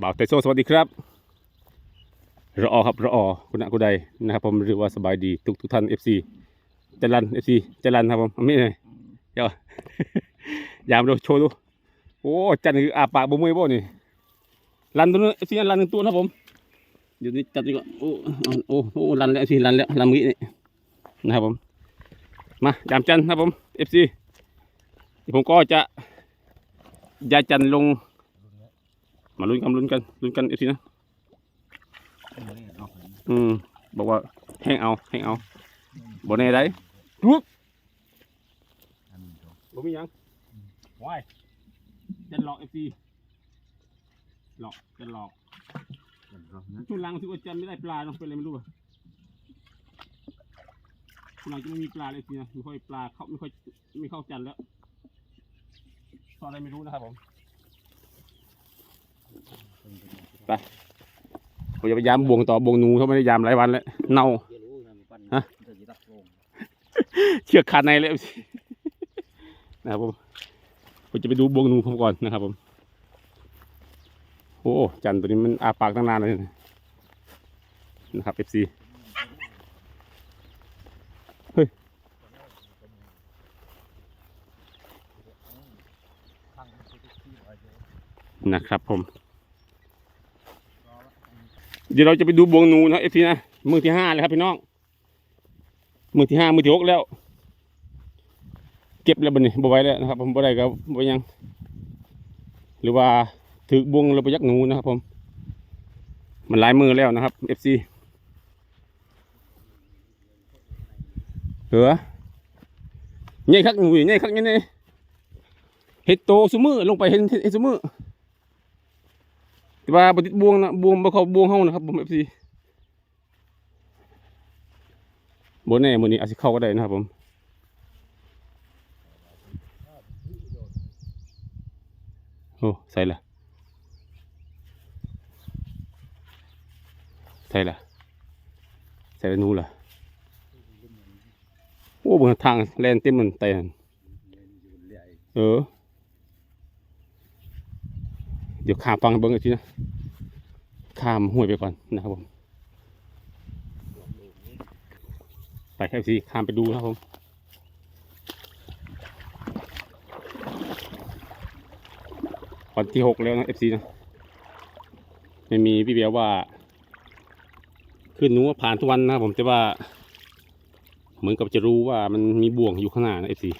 บ่าวเตโซสวัสดีครับรอครับรอคุณอะคุณใดนะครับผมหรือว่าสบายดีทุกทุกท่านเอฟซีจรันเอฟซีจรันครับผมไม่เลยเดี๋ยวยามดูโชว์ดูโอ้จันคืออาปากบ่มวยบ่นี่รันตัวนึงเอฟซีรันหนึ่งตัวนะผมเดี๋ยวนี้จัดดีกว่าโอ้โอ้โอ้รันแล้วเอฟซีรันแล้วรันมือนี่นะครับผมมายามจันทร์ครับผมเอฟซีผมก็จะยาจันลง มาลุ้นกันลุ้นกันลุ้นกันเอฟซีนะอืมบอกว่าแห้งเอาแห้งเอาบ่แน่ได้ลุกบ่มีหยังว้ายจะหลอกเอฟซีหลอกจะหลอกช่วงหลังที่ว่าจะไม่ได้ปลาเนาะเป็นอะไรไม่รู้อะช่วงหลังจะไม่มีปลาเลยสินะไม่ค่อยปลาเขาไม่ค่อยไม่เข้าจันทร์แล้วตอนอะไรไม่รู้นะครับผม ผมจะไปยามบวงต่อบวงนูเขาไม่ได้ยามหลายวันแล้วเน่าฮะเชือกขาดในเลยนะครับผมผมจะไปดูบวงนูผมก่อนนะครับผมโอ้จันตัวนี้มันอาปากตั้งนานเลยนะครับเอฟซีเฮ้ยนะครับผม เดี๋ยวเราจะไปดูบวงนูนะเอฟซีนะมือที่ห้าเลยครับพี่น้อง มือที่ห้ามือที่หกแล้ว เก็บแล้วบันนี้บ่ไว้แล้วนะครับ ผมบ่ได้ก็บ่ยัง หรือว่าถือบวงเราไปยักหนูนะครับ ผม มันหลายมือแล้วนะครับเอฟซีเหรอใหญ่คักหนูใหญ่คักเนี่ยเห็ดโตซุมือลงไปเห็นเห็ดซุมือ แต่ว่าบติดบวงนะบวงบ่เขาบวงเฮานะครับผมเอฟซีบนแน่มือนี้อาจจะเข้าก็ได้นะครับผมโอ้ใส่ละใส่ละใส่ละหนูละโอ้บนทางแลนเต็มมันเต็มเออ เดี๋ยวข้ามฟังเบิ้งอีกทีนะข้ามห้วยไปก่อนนะครับผม ไปแค่สิข้ามไปดูนะครับผมวันที่หกแล้วนะเอฟซีนะ ไม่มีพี่เบียร์ว่า ขึ้นนู้ว่าผ่านทุกวันนะผมแต่ว่า เหมือนกับจะรู้ว่ามันมีบ่วงอยู่ข้างหน้านะเอฟซี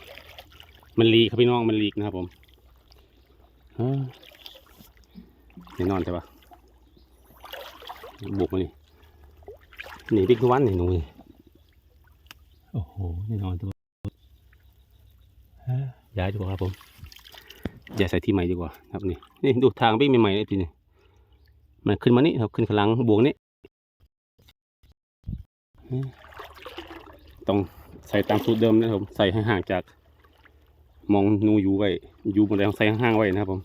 มันลีกครับพี่น้องมันลีกนะครับผมอ่า แน่นอนใช่ปะบุกมานี่หนีบิ๊กทุกวันนี่หนูนี่โอ้โหแน่นอนตัวย้ายดีกว่าครับผมย้ายใส่ที่ใหม่ดีกว่า ครับนี่นี่ดูทางวิ่งใหม่ๆเลยทีนี้มันขึ้นมานี่ครับขึ้นข้างหลังบวงนี่ต้องใส่ตามสูตรเดิมนะครับผมใส่ให้ห่างจาก มองนูอยู่ไว้อยู่บนใดต้องใส่ห่างๆไว้นะครับผม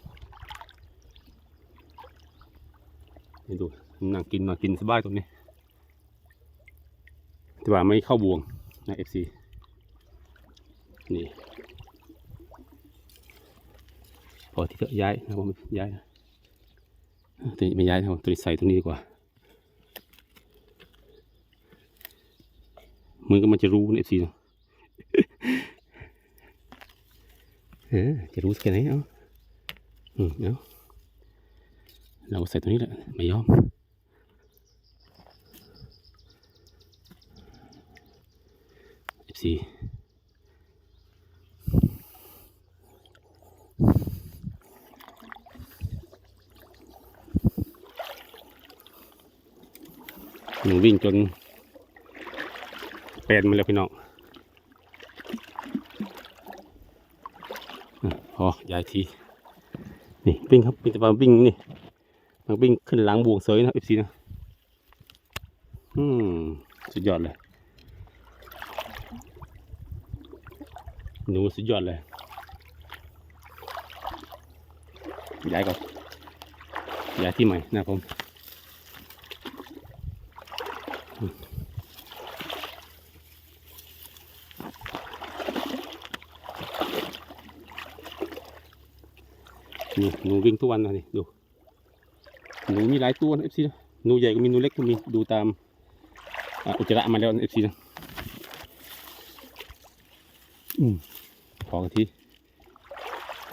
นี่ดูนั่งกินนอนกินสบายตรงนี้แต่ว่าไม่เข้าบวงนะเอฟซีนี่พอที่จะย้ายนะผมย้ายนะตัวนี้ไม่ย้ายนะผมตัวนี้ใส่ตรงนี้ดีกว่า มือก็มันจะรู้นะเอฟซีเนาะเออจะรู้สักแค่ไหนเอาอืมเอา เราก็ใส่ตรงนี้แหละไม่ยอมสิบสี่หนูวิ่งจนเป็นมาแล้วพี่น้องอะพอย้ายที นี่วิ่งครับวิ่งแต่ว่าวิ่งนี่ มันวิ่งขึ้นหลังบวงเสยนะเอฟซีนะอืมสุดยอดเลยหนูสุดยอดเลยย้ายก่อนย้ายที่ใหม่นะผมอืมนี่หนูวิ่งทุกวันนะนี่ดู หนูมีหลายตัวนะเอฟซีหนูใหญ่ก็มีหนูเล็กก็มีดูตามอุจจาระมาแล้วเอฟซีนะอืมพอกันที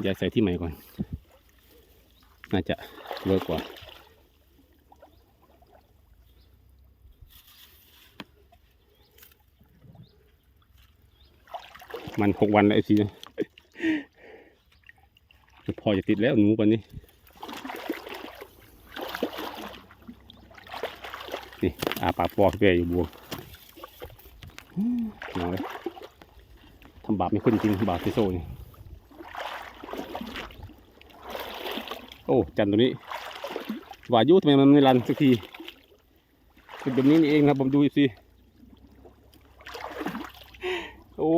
ยายใส่ที่ใหม่ก่อน น่าจะเวิร์กกว่ามันหกวันแล้วเอฟซีนะพอจะติดแล้วหนูปันนี้ นี่อาปากปอกเปยอยู่บัวน้อยทำบาปไม่ขึ้นจริงบาปที่โซ่นี่โอ้จันตัวนี้วายุทำไมมันไม่รันสักทีเป็นแบบนี้นี่เองครับผมดูสิโอ้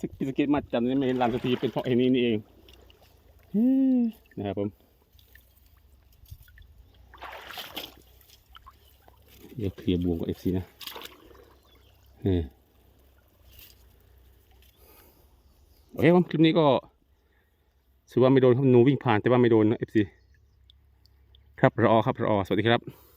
สกิสกิมาจันนี้ไม่รันสักทีเป็นเพราะไอ้นี่นี่เองเฮ้ยนะครับผม เดี๋ยวเคลียร์บวงกับเอฟซีนะเออโอเคผมคลิปนี้ก็ถือว่าไม่โดนครับหนูวิ่งผ่านแต่ว่าไม่โดนนะเอฟซีครับรอครับรอสวัสดีครับ